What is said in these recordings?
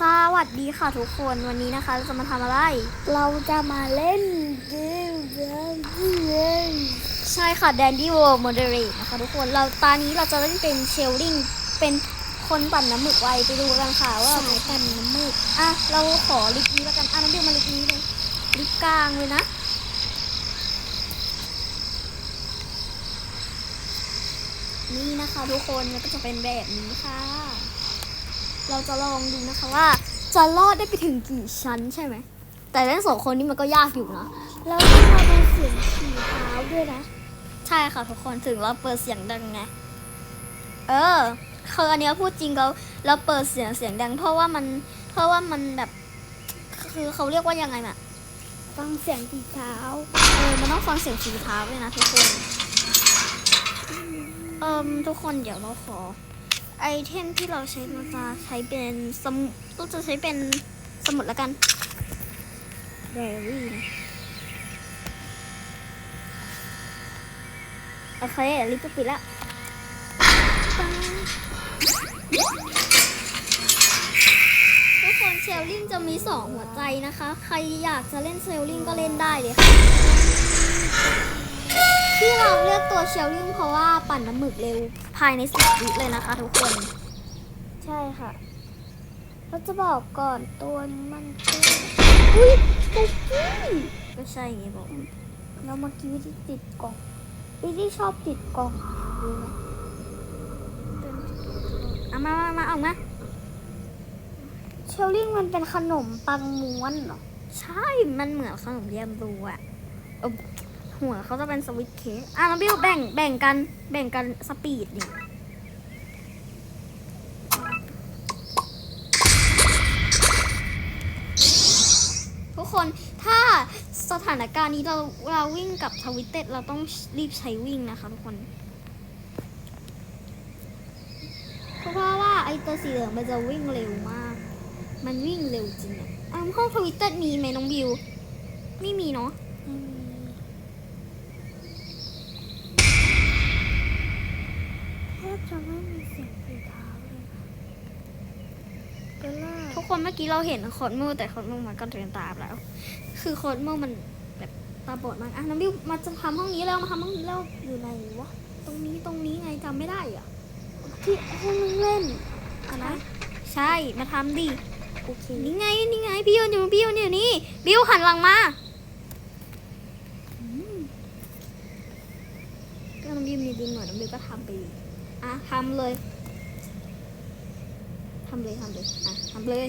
สวัสดีค่ะทุกคนวันนี้นะคะ เราจะมาทำอะไร เราจะมาเล่นเกมเกมเกมใช่ค่ะ Dandy World Moderate นะคะทุกคนเราตานี้เราจะเล่นเป็นเชลลิงเป็นคนปั่นน้ำหมึกไวไปดูกันค่ะว่าสายปั่นน้ำมืดอะเราขอลิฟต์นี้แล้วกันอะน้ำเดียวมาลิฟต์นี้เลยลิฟต์กลางเลยนะนี่นะคะทุกคนมันก็จะเป็นแบบนี้ค่ะ เราจะลองดูนะคะว่า จะรอดได้ไปถึงกี่ชั้นใช่ไหม แต่เล่นสองคนนี้มันก็ยากอยู่นะ แล้วก็มาดูเสียงขี่เท้าด้วยนะ ใช่ค่ะทุกคนถึงเราเปิดเสียงดังไง เออคืออันเนี้ยพูดจริงเราเราเปิดเสียงเสียงดัง เพราะว่ามันเพราะว่ามันแบบ คือเขาเรียกว่ายังไงน่ะฟังเสียงขี่เท้า เออ มันต้องฟังเสียงฝีเท้าเลยนะทุกคน เอ่มทุกคนเดี๋ยวเราขอ ไอเทมที่เราใช้เราจะใช้เป็นสมุดเราจะใช้เป็นสมุดแล้วกันเดรี่นะโอเครีบไปปิดแล้วทุกคนเชลลิงจะมีสองหัวใจนะคะ ใครอยากจะเล่นเชลลิงก็เล่นได้เลยค่ะ ที่เราเลือกตัวเชลลิงเพราะว่าปั่นน้ำหมึกเร็ว ภายในสิบวิเลยนะคะ ทุกคน ใช่ค่ะเราจะบอกก่อนตัวนี้มันคืออุ้ยปุ๊กกี้ก็ใช่ไงบอกเรามากินวิธีติดกล่องวิธีชอบติดกล่องดูไหมเอามามามาเอามาเชลลิ่งมันเป็นขนมปังม้วนเหรอ ใช่ มันเหมือนขนมเรียมรูอะเออหัวเขาจะเป็นสวิตช์ เค อะน้องบิวแบ่งแบ่งกันแบ่งกันสปีดดิทุกคนถ้าสถานการณ์นี้เราเราวิ่งกับทวิตเต็ดเราต้องรีบใช้วิ่งนะคะทุกคนเพราะว่าไอตัวสีเหลืองมันจะวิ่งเร็วมาก มันวิ่งเร็วจริงอะอะห้องทวิตเต็ดมีไหมน้องบิว ไม่มีเนาะ อืมแทบจะไม่มีเสียงฝีเท้าเลยนะเบลล่า ทุก คนเมื่อกี้เราเห็นโคดมูแต่โคดมูมันก็เดินตามแล้ว คือโคดมูมันแบบตาบอดมากอะน้องบิวมาจะทำห้องนี้แล้วมาทำห้องนี้แล้วอยู่ไหนวะตรงนี้ตรงนี้ไงจำไม่ได้อะที่ให้มึงเล่นอะนะใช่มาทำดิโอเคนี่ไงนี่ไงพี่ยืนอยู่พี่ยืนอยู่นี่บิวหันหลังมาอืมก็น้องบิวมีดินหน่อยน้องบิวก็ทำไปดิอะทำเลย ทำเลยทำเลยอะทำเลย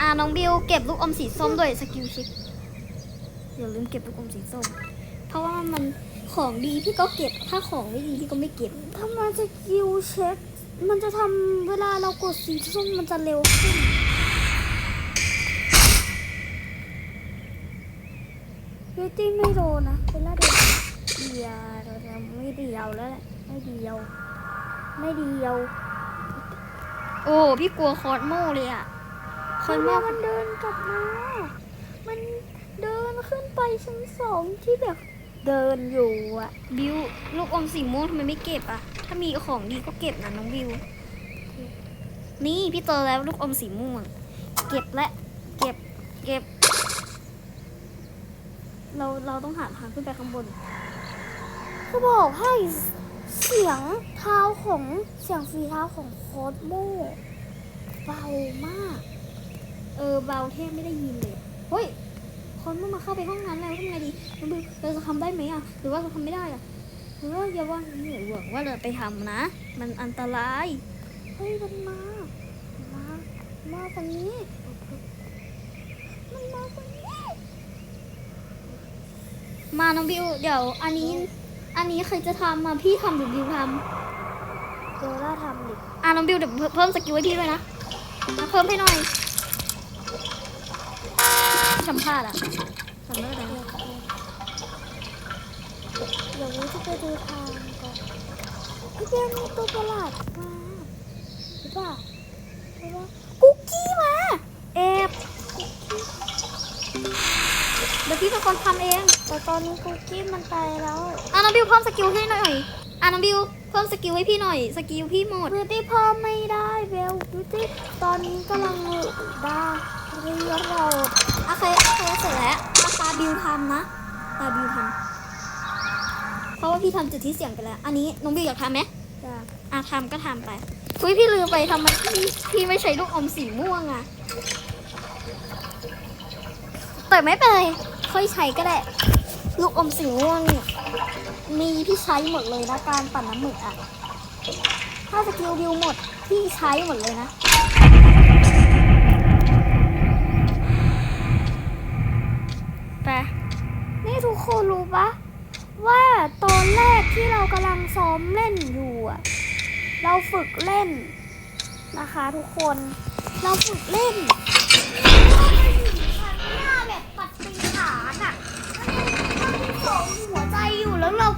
อ่าน้องบิวเก็บลูกอมสีส้มด้วยสกิลเช็คอย่าลืมเก็บลูกอมสีส้ม เพราะว่ามันของดีพี่ก็เก็บ ถ้าของไม่ดีพี่ก็ไม่เก็บถ้ามันจะคิวเช็ค มันจะทำเวลาเรากดสีส้มมันจะเร็วขึ้น ยูตี้ไม่โดนนะเบลล่าโดนเดียวเราจะไม่เดียวแล้วแหละไม่เดียว ไม่เดียว โอ้พี่กลัวคอสโมเลยอะคอสโมว่ามันเดินกลับมา มันเดินขึ้นไปชั้นสองที่แบบเดินอยู่อะ บิวลูกอมสีม่วงทำไมไม่เก็บอะ ถ้ามีของดีก็เก็บนะน้องบิว นี่พี่เจอแล้วลูกอมสีม่วง เก็บและ เก็บ เก็บ เราเราต้องหาทางขึ้นไปข้างบนเขาบอกให้เสียงเท้าของเสียงฝีเท้าของโคดโมเบามาก เออเบาแทบไม่ได้ยินเลยเฮ้ยคนมันมาเข้าไปห้องนั้นแล้วทำไงดีน้องบิวเราจะทำได้ไหมอะหรือว่าเราทำไม่ได้อะหรือว่าอย่าว่าเหนื่อยหวงว่าเราไปทำนะ มันอันตรายเฮ้ยมันมามามาตรงนี้มันมาตรงนี้ มาน้องบิว เดี๋ยว อันนี้ อันนี้ใครจะทำมาพี่ทำหรือบิวทเดี๋ยวเราทำดิำอะน้องบิวเดี๋ยวเพิ่มสกิลให้พี่ด้วยนะมาเพิ่มให้หน่อยทำพลาดอะทำได้ไหมเดี๋ยวนี้จะไปดูทางก่อนพี่เจมีตัวประหลาดมาหรือเปล่าหรือว่ากุ๊กกี้มา แอบเดี๋ยวพี่ ค่คนทำเอง แต่ตอนนี้คุกกี้มันตายแล้วอะน้องบิวเพิ่มสกิลให้หน่อยอะน้องบิวเพิ่มสกิลให้พี่หน่อย สกิลพี่หมดบิวตี้เพิ่มไม่ได้เบลบิวตี้ตอนนี้กำลังได้เรียกเราโอเคโอเคเสร็จแล้วอะตาบิวทำนะตาบิวทำเพราะว่าพี่ทำจุดที่เสี่ยงไปแล้ว อันนี้น้องบิวอยากทำไหมอยากอะทำก็ทำไปคุยพี่ลืมไปทำไมพี่พี่ไม่ใช้ลูกอมสีม่วงอะแต่ไม่เป็นไร ค่อยใช้ก็ได้ ลูกอมสีม่วงเนี่ยมีพี่ใช้หมดเลยนะการปั่นน้ำหมึกอะถ้าสกิลบิวหมดพี่ใช้หมดเลยนะไปนี่ทุกคนรู้ปะว่าตอนแรกที่เรากำลังซ้อมเล่นอยู่อะเราฝึกเล่นนะคะทุกคน เราฝึกเล่น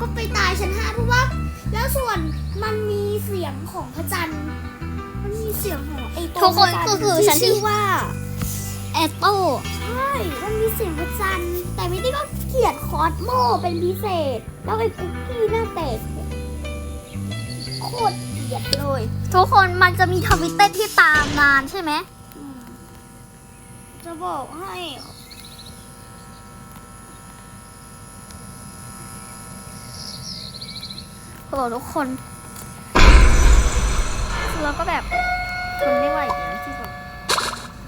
ก็ไปตายชั้นห้าเพราะว่า แล้วส่วนมันมีเสียงของพระจันทร์ มันมีเสียงของไอ้ตัวทุกคนพระจัก็ทร์คือฉันที่ ชื่อว่า แอตโต้ใช่ มันมีเสียงพระจันทร์ แต่ไม่ได้ก็เกลียดคอสโมเป็นพิเศษ แล้วไอ้คุกกี้หน้าเตะโคตรเกลียดเลย ทุกคนมันจะมีทวิตเตอร์ที่ตามนานใช่ไหมอืมจะบอกให้ โหทุกคนเราก็แบบทนไม่ไหวอย่างที่สุด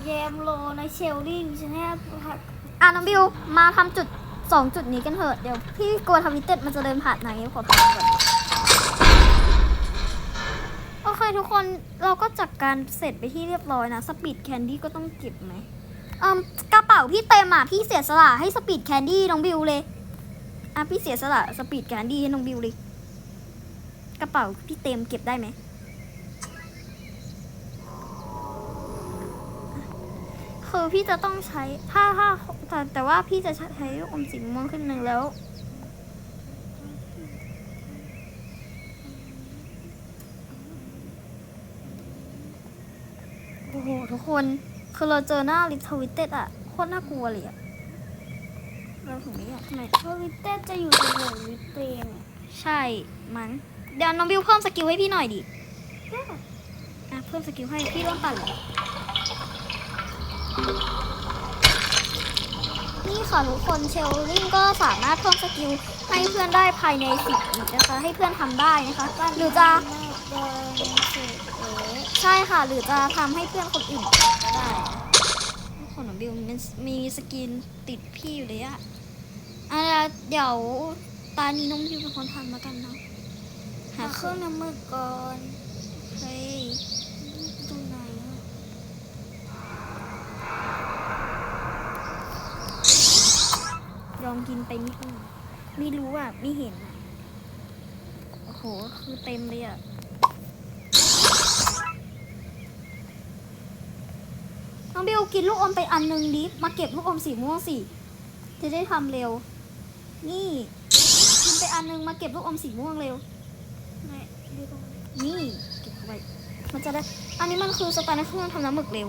แยมโลในเชลลิงใช่ไหมครับอะน้องบิวมาทำจุดสองจุดนี้กันเถอะเดี๋ยวพี่กลัวทวิตเต็ดมันจะเดินผ่านไหนขอพักก่อนโอเคทุกคนเราก็จัดการเสร็จไปที่เรียบร้อยนะสปีดแคนดี้ก็ต้องเก็บไหมอืมกระเป๋าพี่เต็มอะพี่เสียสละให้สปีดแคนดี้น้องบิวเลยอะพี่เสียสละสปีดแคนดี้ให้น้องบิวเลย กระเป๋าพี่เต็มเก็บได้ไหม คือพี่จะต้องใช้ถ้าถ้าแต่แต่ว่าพี่จะใช้ลูกอมสีม่วงขึ้นหนึ่งแล้ว โอ้โห ทุกคน คือเราเจอหน้าลิทวิตเต็ดอะโคตรน่ากลัวเลยอะเราถึงไม่อยากทำไม ทวิตเตอร์จะอยู่ในหัววิตเตนใช่ มั้ง เดี๋ยวน้องบิวเพิ่มสกิลให้พี่หน่อยดิอะเพิ่มสกิลให้พี่เริ่มปั่นเลยนี่ค่ะทุกคนเชลลิงก็สามารถเพิ่มสกิลให้เพื่อนได้ภายในสิบวินะคะ ให้เพื่อนทำได้นะคะหรือจะเดินสุดเอ๋ใช่ค่ะ หรือจะทำให้เพื่อนคนอื่นก็ได้ทุกคนของบิวมันมีสกินติดพี่อยู่เลยอะอะเดี๋ยวตานี้น้องบิวเป็นคนทำมากันเนาะ หาเครื่องน้ำมือก่อน เฮ้ยตรงไหนอะยอมกินไปนิดนึงไม่รู้อะ ไม่เห็นอะโอ้โห คือเต็มเลยอะน้องบิวกินลูกอมไปอันหนึงดิมาเก็บลูกอมสีม่วงสิ จะได้ทำเร็ว นี่ กินไปอันหนึงมาเก็บลูกอมสีม่วงเร็ว ไหนดูตรงนี้นี่เก็บเข้าไปมันจะได้ อันนี้มันคือสไตล์ในเครื่องทำน้ำหมึกเร็ว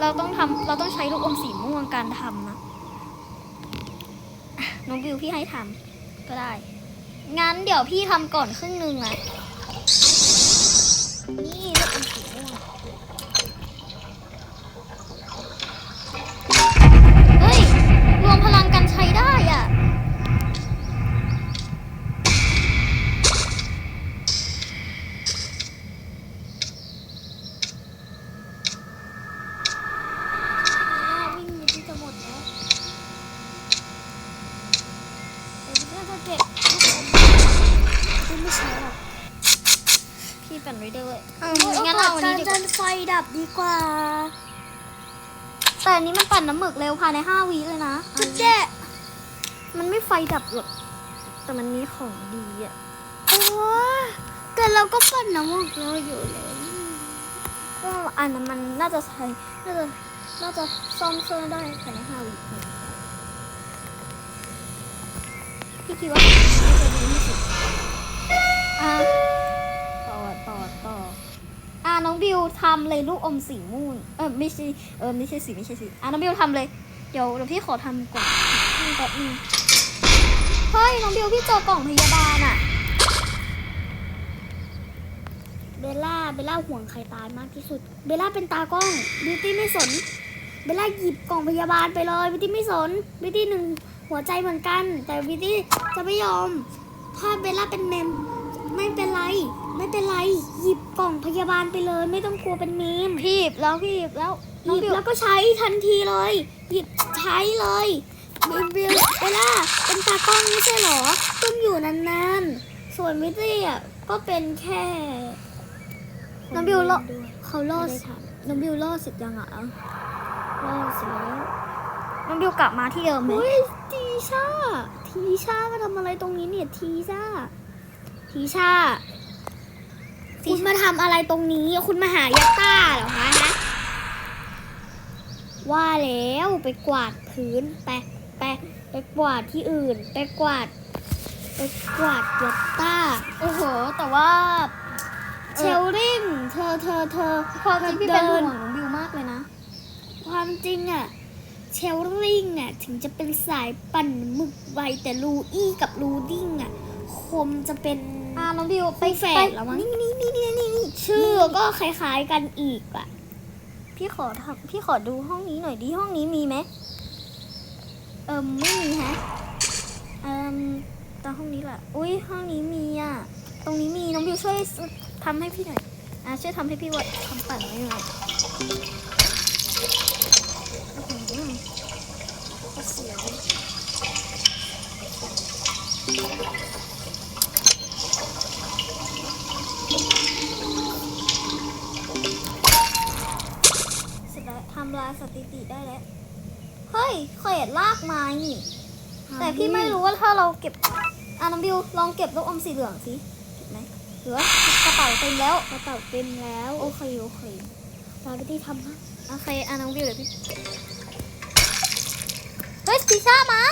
เราต้องทำเราต้องใช้ลูกอมสีม่วงการทำนะน้องบิวพี่ให้ทำก็ได้ งั้นเดี๋ยวพี่ทำก่อนครึ่งหนึ่งอะนี่ลูกอมสีม่วง เก็บลูกอมพี่ไม่ใช้หรอกพี่ปั่นไรเดอร์โอ้งั้งั้นนเราเราอันจะนี้ดีกดัว่า นไฟดับดีกว่าแต่อันนี้มันปั่นน้ำหมึกเร็วภายในห้าวิเลยนะจะแจ้มันไม่ไฟดับหรอก แต่มันมีของดีอะโอ้แต่เราก็ปั่นน้ำมันเราอยู่เลยก็อันนั้นมันน่าจะใช้ น่าจะ น่าจะซ่อมเครื่องได้ภายในห้าวิพี่ คิดว่าจะดีที่สุดอะต่อต่อต่ออะน้องบิวทำเลยลูกอมสีม่วงเออไม่ใช่เออไม่ใช่สีไม่ใช่สีอะน้องบิวทำเลยเดี๋ยวเดี๋ยวพี่ขอทำก่อนนี่แป๊บนึงเฮ้ยน้องบิวพี่เจอกล่องพยาบาลอะเบลล่าเบลล่าห่วงใครตายมากที่สุด เบลล่าเป็นตากล้องบิวตี้ไม่สน เบลล่าหยิบกล่องพยาบาลไปเลยบิวตี้ไม่สนบิวตี้หนึ่งหัวใจเหมือนกัน แต่บิวตี้ จะไม่ยอม ถ้าเบลล่าเป็นเมม ไม่เป็นไร ไม่เป็นไร หยิบกล่องพยาบาลไปเลย ไม่ต้องกลัวเป็นเมม พี่หยิบแล้วพี่หยิบแล้วหน้องยิบบิวแล้วก็ใช้ทันทีเลย หยิบใช้เลยบิวบิวเบลล่าเป็นตากล้องไม่ใช่เหรอต้องอยู่นานๆ ส่วนวิตตี้อะก็เป็นแค่น้องบิวรอด้วยเขารอดไม่ได้ทน้องบิวรอดเสร็จยังอะรอดเสร็จแล้วน้องบิวกลับมาที่เดิมไหม เฮ้ยทีชา ทีชามาทำอะไรตรงนี้เนี่ยทีชาทีชาคุณมาทำอะไรตรงนี้ คุณมาหายัตต้าเหรอคะฮะว่าแล้วไปกวาดพื้นไปไปไปกวาดที่อื่น ไปกวาด ไปกวาดยัตต้าโอ้โห แต่ว่าเชลลิงเธอเธอเธอความจริงพี่เป็นเดิห่วนงน้องบิวมากเลยนะ ความจริงอะ เชลลิงอะถึงจะเป็นสายปั่นหมึกไวแต่ลูอี้กับลูดิ้งอะคมจะเป็นอ่าน้องบิวไปคู่แฝดไปแล้วมั้งนี่นี่นี่นี่นี่นี่ชื่อก็คล้ายๆกันอีกอะพี่ขอทำพี่ขอดูห้องนี้หน่อยดิห้องนี้มีไหมเอิมไม่มีฮะเอิมแต่ห้องนี้แหละอุ้ยห้องนี้มีอะตรงนี้มีน้องบิวช่วยทำให้พี่หน่อยอะช่วยทำให้พี่วัดทำปั่นไว้หน่อยอื้อหือก็ เสียวเสร็จแล้วทำลายสถิติได้แล้ว เฮ้ยเขตลากไม้นี่ แต่พี่ไม่รู้ว่าถ้าเราเก็บอะน้องบิวลองเก็บลูกอมสีเหลืองสิเก็บไหมหรือว่ากระเป๋าเต็มแล้ว กระเป๋าเต็มแล้ว โอเคโอเคตาไปที่ทำฮะโอเคอะน้องบิวเดี๋ยวพี่ เฮ้ยพิซซ่ามา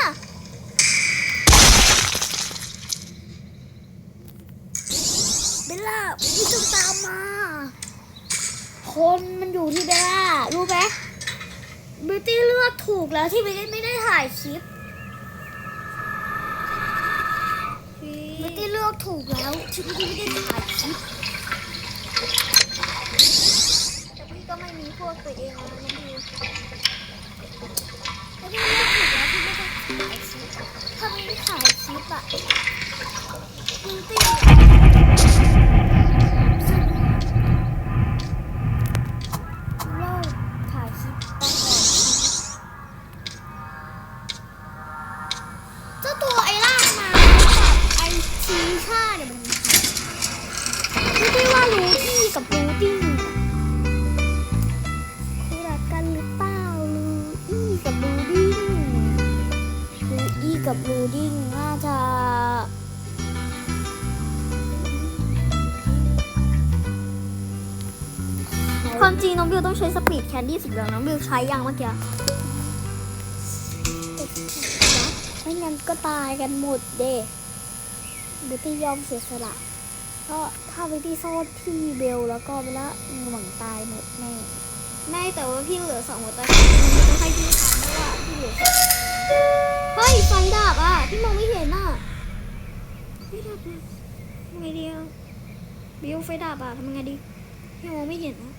เบลล่าพี่ต้องตามมา คนมันอยู่ที่เบลล่ารู้ไหมบิวตี้เลือกถูกแล้วที่ไม่ได้ไม่ได้ถ่ายคลิปบิวตี้เลือกถูกแล้วที่ไม่ได้ถ่ายคลิปแต่พี่ก็ไม่มีพวกตัวเองนะน้องบิวบิวตี้เลือก ถูกแล้วที่ไม่ได้ถ่ายคลิปถ้าไม่ได้ถ่ายคลิปอะบิวตี้เลิกถ่ายคลิปต กับรู้ดิ้งน่าจะความจริงน้องบิวต้องใช้สปีดแคนดี้สีเหลืองน้องบิวใช้ยังเมื่อกี้ไม่งั้นก็ตายกันหมดเด้บิวตี้ยอมเสียสละเพราะถ้าบิวตี้โซ่ที่เบลแล้วก็เวลาหวังตายหมดแน่ไม่แต่ว่าพี่เหลือสองหัวใจน้องบิวต้องให้พี่ทำเพราะว่าพี่เหลือ เฮ้ยไฟดับอะ พี่มองไม่เห็นอะไฟดับอะทำไงดีอะบิวไฟดับอะทำไงดี พี่มองไม่เห็นนะ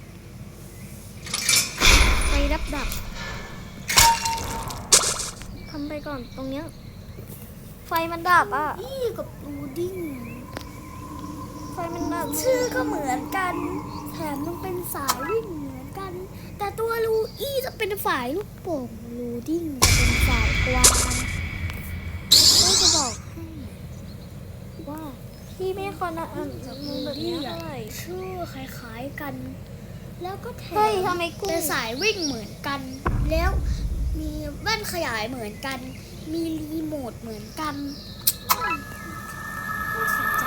ไฟดับดับทำไปก่อนตรงเนี้ย ไฟมันดับอะอี้กับรูดิ้ง ไฟมันดับชื่อก็เหมือนกัน แถมต้องเป็นสายวิ่งเหมือนกัน แต่ตัวลูอี้จะเป็นฝ่ายลูกโป่งลูดิ้งจะเป็นฝ่ายกวางก็จะบอกให้ว่า พี่ไม่คนอะอ่านมือแบบนี้เท่าไหร่ชื่อคล้ายๆกัน แล้วก็แถเฮ้ยมทำไมกุ้งเป็นสายวิ่งเหมือนกัน แล้วมีแว่นขยายเหมือนกัน มีรีโมทเหมือนกันน่าสนใจ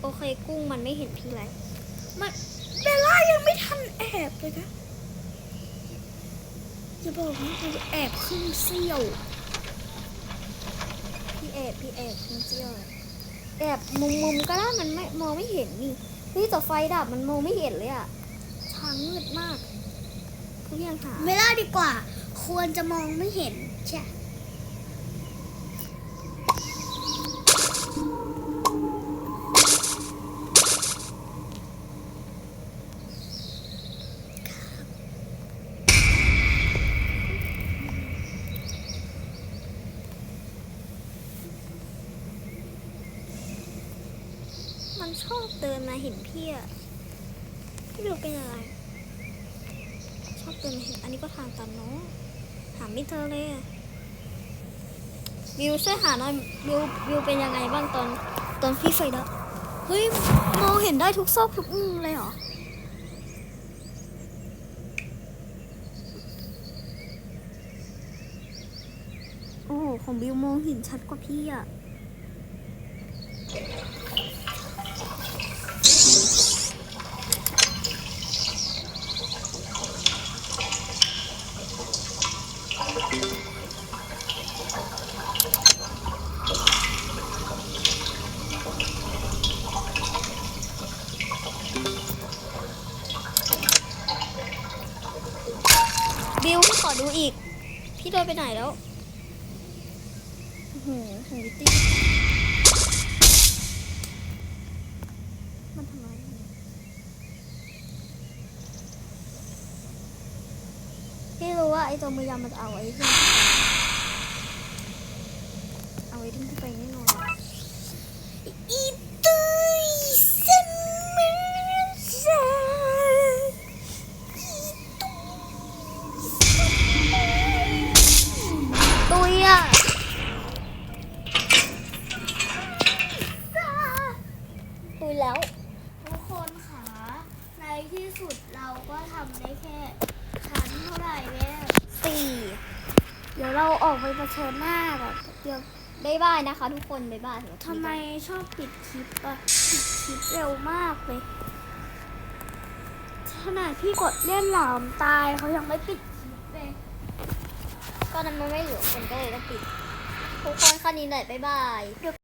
โอเคกุ้งมันไม่เห็นพี่ไรมันเบลล่ายังไม่ทันแอบเลยนะ จะบอกว่ามันแอบครึ่งเสี่ยว พี่แอบพี่แอบจริงๆเลยแอบมุมมุมก็ได้มันไม่มองไม่เห็นนี่นี่ต่อไฟดับมันมองไม่เห็นเลยอะทางมืดมากทุกอย่างหาไม่เล่าดีกว่า ควรจะมองไม่เห็นใช่ ชอบเดินมาเห็นพี่อะไม่รู้เป็นอะไร ชอบเดินมาเห็นอันนี้ก็ทางตันเนาะหาไม่เจอเลยอะวิวช่วยหาหน่อยวิววิวเป็นยังไงบ้างตอนตอนพี่ไฟดับเฮ้ยมองเห็นได้ทุกซอกทุกมุมเลยเหรอโอ้โหของบิวมองเห็นชัดกว่าพี่อะ บิวพี่ขอดูอีก พี่เดิน ไปไหนแล้วโอ้โหของวิตตี้มันทำไมพี่รู้ว่าไอ้ตัวมือยามันจะเอาไอ้ที่เอาไอ้ที่ไปแน่ แล้ว ทุกคนค่ะในที่สุดเราก็ทำได้แค่ชั้นเท่าไหร่แม่สี่เดี๋ยวเราออกไปเผชิญหน้าแบบเดี๋ยวบายบายนะคะ ทุกคนบายบายสำหรับคลิปทำไมนี้ชอบปิดคลิปอะปิดคลิปเร็วมากเลยขนาดพี่กดเล่นหลามตายเขายังไม่ปิดคลิปเลยก็นั้นมันไม่เหลือคนก็เลยต้องปิดทุกคนคันนี้เลยบายบายเดี๋ยว